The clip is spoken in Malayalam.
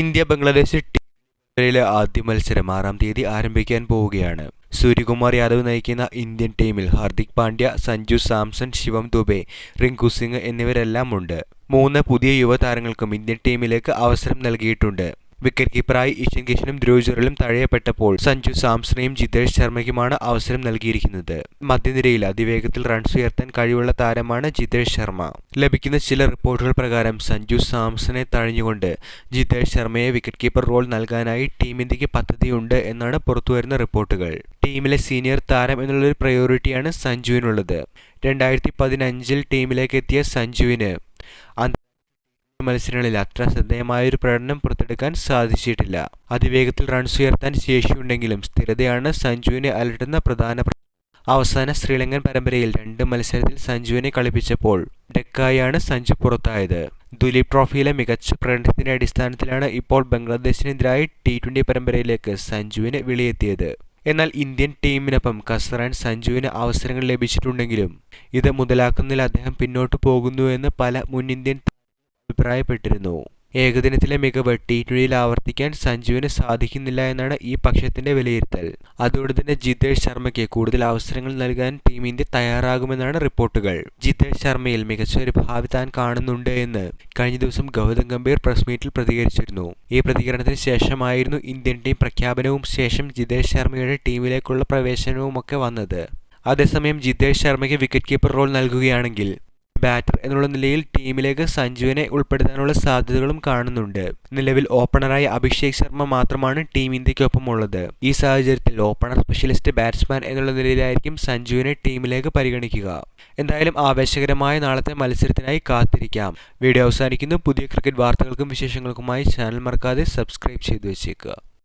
ഇന്ത്യ ബംഗ്ലാദേശ് ടീമിലെ ആദ്യ മത്സരം ആറാം തീയതി ആരംഭിക്കാൻ പോവുകയാണ്. സൂര്യകുമാർ യാദവ് നയിക്കുന്ന ഇന്ത്യൻ ടീമിൽ ഹാർദിക് പാണ്ഡ്യ സഞ്ജു സാംസൺ ശിവം ദുബെ റിങ്കു സിംഗ് എന്നിവരെല്ലാം ഉണ്ട് മൂന്ന് പുതിയ യുവതാരങ്ങൾക്കും ഇന്ത്യൻ ടീമിലേക്ക് അവസരം നൽകിയിട്ടുണ്ട്. വിക്കറ്റ് കീപ്പറായി ഇഷൻ കിഷനും ധ്രുവ് തഴയപ്പെട്ടപ്പോൾ സഞ്ജു സാംസണെയും ജിതേഷ് ശർമ്മയ്ക്കുമാണ് അവസരം നൽകിയിരിക്കുന്നത്. മധ്യനിരയിൽ അതിവേഗത്തിൽ റൺസ് ഉയർത്താൻ കഴിവുള്ള താരമാണ് ജിതേഷ് ശർമ്മ. ലഭിക്കുന്ന ചില റിപ്പോർട്ടുകൾ പ്രകാരം സഞ്ജു സാംസനെ തഴഞ്ഞുകൊണ്ട് ജിതേഷ് ശർമ്മയെ വിക്കറ്റ് കീപ്പർ റോൾ നൽകാനായി ടീം ഇന്ത്യയ്ക്ക് പദ്ധതിയുണ്ട് എന്നാണ് പുറത്തുവരുന്ന റിപ്പോർട്ടുകൾ. ടീമിലെ സീനിയർ താരം എന്നുള്ളൊരു പ്രയോറിറ്റിയാണ് സഞ്ജുവിനുള്ളത്. രണ്ടായിരത്തി പതിനഞ്ചിൽ ടീമിലേക്ക് എത്തിയ സഞ്ജുവിന് മത്സരങ്ങളിൽ അത്ര ശ്രദ്ധേയമായൊരു പ്രകടനം പുറത്തെടുക്കാൻ സാധിച്ചിട്ടില്ല. അതിവേഗത്തിൽ റൺസ് ഉയർത്താൻ ശേഷിയുണ്ടെങ്കിലും സ്ഥിരതയാണ് സഞ്ജുവിനെ അലട്ടുന്ന പ്രധാന അവസാന ശ്രീലങ്കൻ പരമ്പരയിൽ രണ്ട് മത്സരത്തിൽ സഞ്ജുവിനെ കളിപ്പിച്ചപ്പോൾ ഡെക്കായാണ് സഞ്ജു പുറത്തായത്. ദുലീപ് ട്രോഫിയിലെ മികച്ച പ്രകടനത്തിന്റെ അടിസ്ഥാനത്തിലാണ് ഇപ്പോൾ ബംഗ്ലാദേശിനെതിരായി ടി ട്വന്റി പരമ്പരയിലേക്ക് സഞ്ജുവിനെ വിളിയെത്തിയത്. എന്നാൽ ഇന്ത്യൻ ടീമിനൊപ്പം കസറാൻ സഞ്ജുവിന് അവസരങ്ങൾ ലഭിച്ചിട്ടുണ്ടെങ്കിലും ഇത് മുതലാക്കുന്നതിൽ അദ്ദേഹം പിന്നോട്ടു പോകുന്നുവെന്ന് പല മുൻ ഇന്ത്യൻ അഭിപ്രായപ്പെട്ടിരുന്നു. ഏകദിനത്തിലെ മികവ് ടി ട്വന്റിയിൽ ആവർത്തിക്കാൻ സഞ്ജുവിന് സാധിക്കുന്നില്ല എന്നാണ് ഈ പക്ഷത്തിന്റെ വിലയിരുത്തൽ. അതോടെ തന്നെ ജിതേഷ് ശർമ്മയ്ക്ക് കൂടുതൽ അവസരങ്ങൾ നൽകാൻ ടീം ഇന്ത്യ തയ്യാറാകുമെന്നാണ് റിപ്പോർട്ടുകൾ. ജിതേഷ് ശർമ്മയിൽ മികച്ചൊരു ഭാവി താൻ കാണുന്നുണ്ട് എന്ന് കഴിഞ്ഞ ദിവസം ഗൗതം ഗംഭീർ പ്രസ് മീറ്റിൽ പ്രതികരിച്ചിരുന്നു. ഈ പ്രതികരണത്തിന് ശേഷമായിരുന്നു ഇന്ത്യൻ ടീം പ്രഖ്യാപനവും ശേഷം ജിതേഷ് ശർമ്മയുടെ ടീമിലേക്കുള്ള പ്രവേശനവും ഒക്കെ വന്നത്. അതേസമയം ജിതേഷ് ശർമ്മയ്ക്ക് വിക്കറ്റ് കീപ്പർ റോൾ നൽകുകയാണെങ്കിൽ ബാറ്റർ എന്നുള്ള നിലയിൽ ടീമിലേക്ക് സഞ്ജുവിനെ ഉൾപ്പെടുത്താനുള്ള സാധ്യതകളും കാണുന്നുണ്ട്. നിലവിൽ ഓപ്പണറായ അഭിഷേക് ശർമ്മ മാത്രമാണ് ടീം ഇന്ത്യക്കൊപ്പം ഉള്ളത് ഈ സാഹചര്യത്തിൽ ഓപ്പണർ സ്പെഷ്യലിസ്റ്റ് ബാറ്റ്സ്മാൻ എന്നുള്ള നിലയിലായിരിക്കും സഞ്ജുവിനെ ടീമിലേക്ക് പരിഗണിക്കുക. എന്തായാലും ആവേശകരമായ നാളത്തെ മത്സരത്തിനായി കാത്തിരിക്കാം. വീഡിയോ അവസാനിക്കുന്നു. പുതിയ ക്രിക്കറ്റ് വാർത്തകൾക്കും വിശേഷങ്ങൾക്കുമായി ചാനൽ മറക്കാതെ സബ്സ്ക്രൈബ് ചെയ്തു വെച്ചേക്കുക.